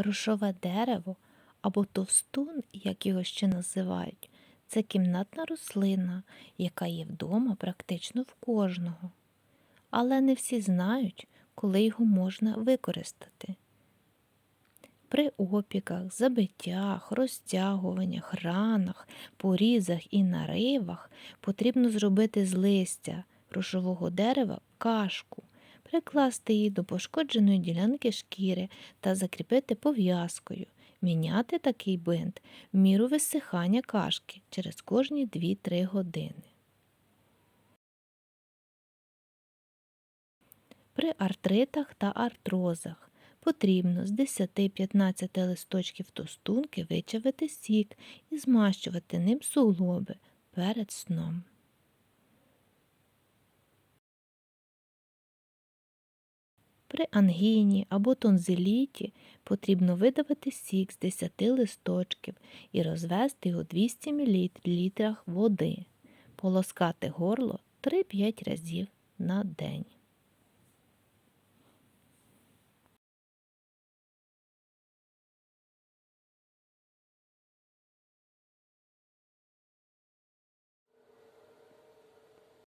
Рушове дерево або товстун, як його ще називають, це кімнатна рослина, яка є вдома практично в кожного. Але не всі знають, коли його можна використати. При опіках, забиттях, розтягуваннях, ранах, порізах і наривах потрібно зробити з листя рушового дерева кашку, прикласти її до пошкодженої ділянки шкіри та закріпити пов'язкою, міняти такий бинт в міру висихання кашки через кожні 2-3 години. При артритах та артрозах потрібно з 10-15 листочків тостунки вичавити сік і змащувати ним суглоби перед сном. При ангіні або тонзиліті потрібно видавити сік з 10 листочків і розвести його 200 мл води, полоскати горло 3-5 разів на день.